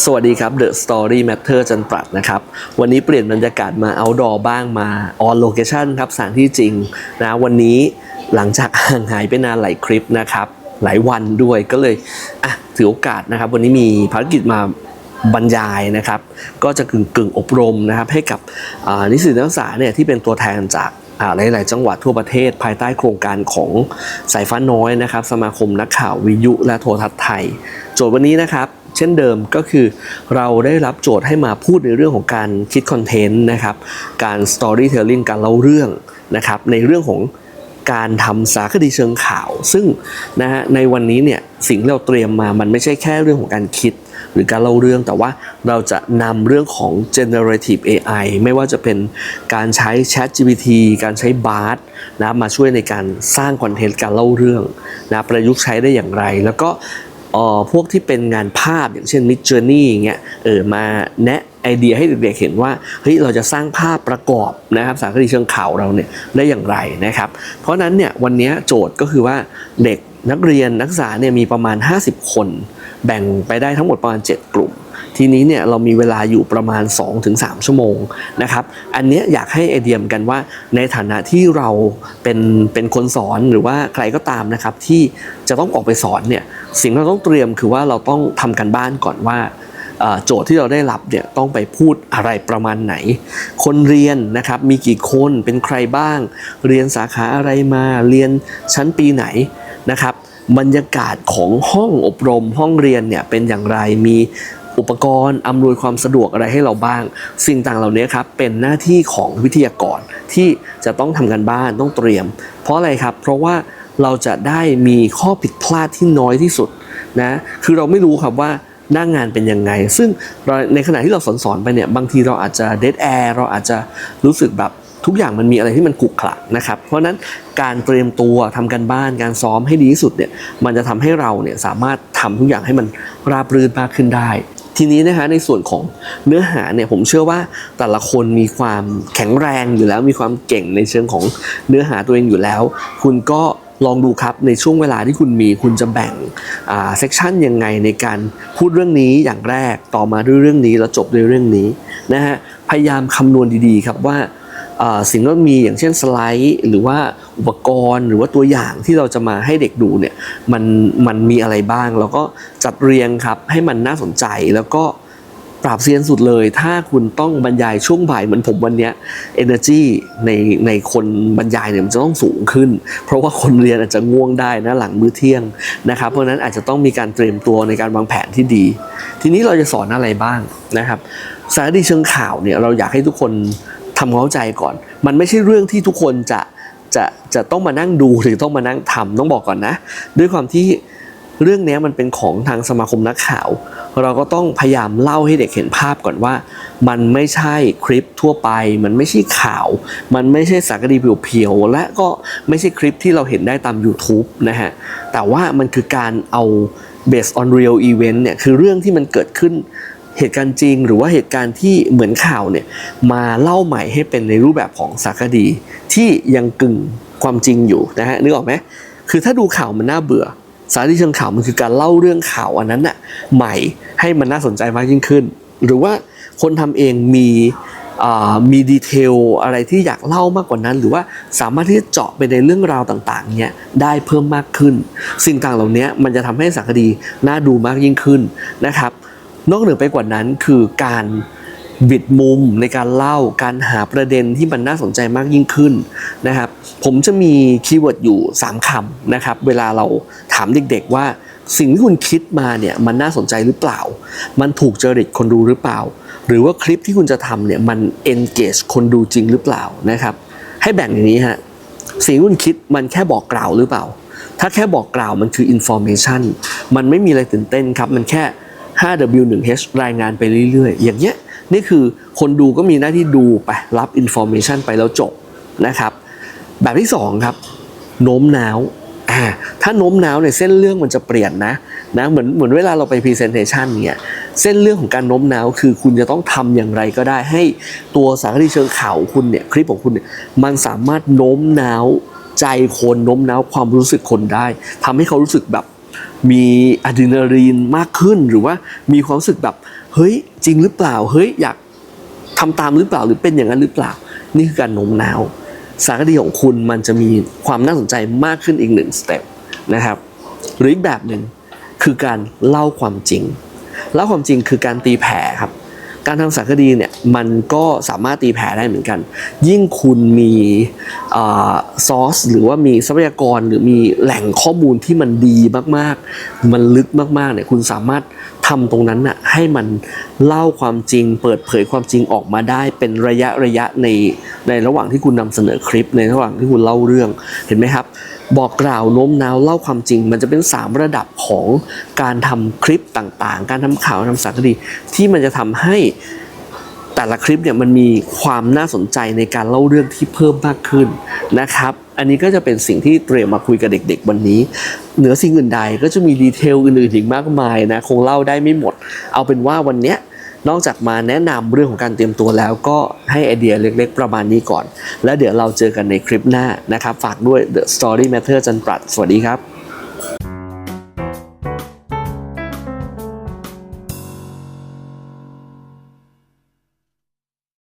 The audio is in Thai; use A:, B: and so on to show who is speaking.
A: สวัสดีครับ The Story Matter จันปรัดนะครับ วันนี้เปลี่ยนบรรยากาศมา outdoor บ้างมา on location ครับสถานที่จริงนะวันนี้หลังจากห่างหายไปนานหลายคลิปนะครับ หลายวันด้วยก็เลยอะถือโอกาสนะครับ วันนี้มีภารกิจมาบรรยายนะครับ ก็จะกึ่งกึ่งอบรมนะครับ ให้กับนิสิตนักศึกษาเนี่ยที่เป็นตัวแทนจากอ่าหลาย ๆ จังหวัดทั่วประเทศภายใต้โครงการของสายฟ้าน้อยนะครับ สมาคมนักข่าววิทยุและโทรทัศน์ไทย โจทย์วันนี้นะครับ เช่นเดิมก็คือเราได้รับโจทย์ให้มาพูดในเรื่องของการคิดคอนเทนต์นะครับ การ storytelling การเล่าเรื่องนะครับ ในเรื่องของการทำสารคดีเชิงข่าว ซึ่งนะฮะในวันนี้เนี่ยสิ่งที่เราเตรียมมามันไม่ใช่แค่เรื่องของการคิด หรือการเล่าเรื่องแต่ว่าเราจะนำเรื่องของ generative AI ไม่ว่าจะเป็นการใช้ Chat GPT การใช้ Bard นะมาช่วยในการสร้างคอนเทนต์การเล่าเรื่องนะประยุกต์ใช้ได้อย่างไร แล้วก็ ออพวกที่เป็นงานภาพอย่างเช่น Mid Journey อย่างเงี้ยเออมาแนะไอเดียให้เด็กๆเห็นว่าเฮ้ยเราจะสร้างภาพประกอบนะครับสารคดีเชิงข่าวเราเนี่ยได้อย่างไรนะครับ เพราะฉะนั้นเนี่ยวันนี้โจทย์ก็คือว่าเด็กนักเรียนนักศึกษาเนี่ยมีประมาณ 50 คน แบ่งไปได้ทั้งหมดประมาณ 7 กลุ่ม ทีนี้เนี่ยเรามีเวลาอยู่ประมาณ 2-3 ชั่วโมงนะครับอันนี้อยากให้ไอเดียมกันว่าในฐานะที่เราเป็นเป็นคนสอนหรือว่าใครก็ตามนะครับที่จะต้องออกไปสอนเนี่ยสิ่งที่เราต้องเตรียมคือว่าเราต้องทำกันบ้านก่อนว่าโจทย์ที่เราได้รับเนี่ยต้องไปพูดอะไรประมาณไหน คนเรียนนะครับมีกี่คนเป็นใครบ้าง เรียนสาขาอะไรมาเรียนชั้นปีไหนนะครับบรรยากาศของห้องอบรมห้องเรียนเนี่ยเป็นอย่างไรมี อุปกรณ์อำนวยความสะดวกอะไรให้เราบ้าง สิ่งต่างเหล่านี้ครับเป็นหน้าที่ของวิทยากรที่จะต้องทำกันบ้านต้องเตรียม เพราะอะไรครับเพราะว่าเราจะได้มีข้อผิดพลาดที่น้อยที่สุดนะคือเราไม่รู้ครับว่าหน้างงานเป็นยังไง ซึ่งในขณะที่เราสอนสอนไปเนี่ยบางทีเราอาจจะเด a แอร์เราอาจจะรู้สึกแบบทุกอย่างมันมีอะไรที่มันขรุขระนะครับ เพราะฉะนั้นการเตรียมตัวทำกันบ้านการซ้อมให้ดีที่สุดเนี่ยมันจะทำให้เราเนี่ยสามารถทำทุกอย่างให้มันราบรื่นมากขึ้นได้ ทีนี้นะคะในส่วนของเนื้อหาเนี่ยผมเชื่อว่าแต่ละคนมีความแข็งแรงอยู่แล้ว มีความเก่งในเชิงของเนื้อหาตัวเองอยู่แล้ว คุณก็ลองดูครับในช่วงเวลาที่คุณมีคุณจะแบ่งเซกชันยังไงในการพูดเรื่องนี้อย่างแรกต่อมาด้วยเรื่องนี้แล้วจบด้วยเรื่องนี้นะฮะพยายามคำนวณดีๆครับว่า สิ่งที่มีอย่างเช่นสไลด์หรือว่าอุปกรณ์หรือว่าตัวอย่างที่เราจะมาให้เด็กดูเนี่ยมันมันมีอะไรบ้าง แล้วก็จัดเรียงครับให้มันน่าสนใจแล้วก็ปราบเซียนสุดเลย ถ้าคุณต้องบรรยายช่วงบ่ายเหมือนผมวันนี้ energy ในในคนบรรยายเนี่ยมันจะต้องสูงขึ้น เพราะว่าคนเรียนอาจจะง่วงได้นะหลังมื้อเที่ยงนะครับ เพราะนั้นอาจจะต้องมีการเตรียมตัวในการวางแผนที่ดี ทีนี้เราจะสอนอะไรบ้างนะครับ สารดีเชิงข่าวเนี่ยเราอยากให้ทุกคน ทำความเข้าใจก่อน มันไม่ใช่เรื่องที่ทุกคนจะจะจะต้องมานั่งดูหรือต้องมานั่งทำต้องบอกก่อนนะ ด้วยความที่เรื่องนี้มันเป็นของทางสมาคมนักข่าว เราก็ต้องพยายามเล่าให้เด็กเห็นภาพก่อนว่า มันไม่ใช่คลิปทั่วไป มันไม่ใช่ข่าว มันไม่ใช่สารคดีเพียวๆและก็ไม่ใช่คลิปที่เราเห็นได้ตาม YouTube นะฮะ แต่ว่ามันคือการเอา based on real event เนี่ยคือเรื่องที่มันเกิดขึ้น เหตุการณ์จริง หรือว่าเหตุการณ์ที่เหมือนข่าวเนี่ยมาเล่าใหม่ให้เป็นในรูปแบบของสารคดี ที่ยังกึ่งความจริงอยู่นะฮะนึกออกไหมคือถ้าดูข่าวมันน่าเบื่อ สารคดีเชิงข่าวมันคือการเล่าเรื่องข่าวอันนั้นน่ะใหม่ให้มันน่าสนใจมากยิ่งขึ้น หรือว่าคนทำเองมีอ่ามีดีเทลอะไรที่อยากเล่ามากกว่านั้น หรือว่าสามารถที่จะเจาะไปในเรื่องราวต่างๆเนี่ยได้เพิ่มมากขึ้น สิ่งต่างเหล่านี้มันจะทำให้สารคดีน่าดูมากยิ่งขึ้นนะครับ นอกเหนือไปกว่านั้นคือการบิดมุมในการเล่าการหาประเด็นที่มันน่าสนใจมากยิ่งขึ้นนะครับ ผมจะมีคีย์เวิร์ดอยู่ 3คำนะครับ เวลาเราถามเด็กๆว่าสิ่งที่คุณคิดมาเนี่ยมันน่าสนใจหรือเปล่า มันถูกจริตคนดูหรือเปล่า หรือว่าคลิปที่คุณจะทำเนี่ยมัน engage คนดูจริงหรือเปล่านะครับ ให้แบ่งอย่างนี้ฮะสิ่งที่คุณคิดมันแค่บอกกล่าวหรือเปล่า ถ้าแค่บอกกล่าวมันคือ information มันไม่มีอะไรตื่นเต้นครับ มันแค่ 5W1H รายงานไปเรื่อยๆ อย่างเงี้ยนี่คือคนดูก็มีหน้าที่ดูไปรับ information ไปแล้วจบนะครับ แบบที่สองครับ โน้มน้าวถ้าโน้มน้าวเนี่ยเส้นเรื่องมันจะเปลี่ยนนะนะเหมือนเหมือนเวลาเราไป presentation เนี่ยเส้นเรื่องของการโน้มน้าวคือคุณจะต้องทำอย่างไรก็ได้ให้ตัวสารคดีเชิงข่าวคุณเนี่ยคลิปของคุณเนี่ยมันสามารถโน้มน้าวใจคนโน้มน้าวความรู้สึกคนได้ทำให้เขารู้สึกแบบ มีอะดรีนาลีนมากขึ้นหรือว่ามีความรู้สึกแบบ เฮ้ย จริงหรือเปล่า เฮ้ย อยากทำตามหรือเปล่าหรือเป็นอย่างนั้นหรือเปล่า นี่คือการโน้มน้าว สารคดีของคุณมันจะมีความน่าสนใจมากขึ้นอีกหนึ่งสเต็ปนะครับ หรืออีกแบบหนึ่งคือการเล่าความจริง เล่าความจริงคือการตีแผ่ครับ การทำสารคดีเนี่ยมันก็สามารถตีแผ่ได้เหมือนกัน ยิ่งคุณมีซอสหรือว่ามีทรัพยากรหรือมีแหล่งข้อมูลที่มันดีมากๆ มันลึกมากๆเนี่ยคุณสามารถ ทำตรงนั้นน่ะให้มันเล่าความจริง เปิดเผยความจริงออกมาได้เป็นระยะระยะในในระหว่างที่คุณนำเสนอคลิปในระหว่างที่คุณเล่าเรื่องเห็นไหมครับ บอกกล่าวโน้มน้าวเล่าความจริง มันจะเป็น 3 ระดับของการทำคลิปต่างๆ การทำข่าวทำสารคดีที่มันจะทำให้แต่ละคลิปเนี่ยมันมีความน่าสนใจในการเล่าเรื่องที่เพิ่มมากขึ้นนะครับอันนี้ก็จะเป็นสิ่งที่เตรียมมาคุยกับเด็ก ๆ วันนี้ เหนือสิ่งอื่นใดก็จะมีดีเทลอื่นๆอีกมากมายนะ คงเล่าได้ไม่หมด เอาเป็นว่าวันเนี้ยนอกจากมาแนะนำเรื่องของการเตรียมตัวแล้วก็ให้ไอเดียเล็กๆ ประมาณนี้ก่อน แล้วเดี๋ยวเราเจอกันในคลิปหน้านะครับ ฝากด้วย The Story Matter จันปรัดสวัสดีครับ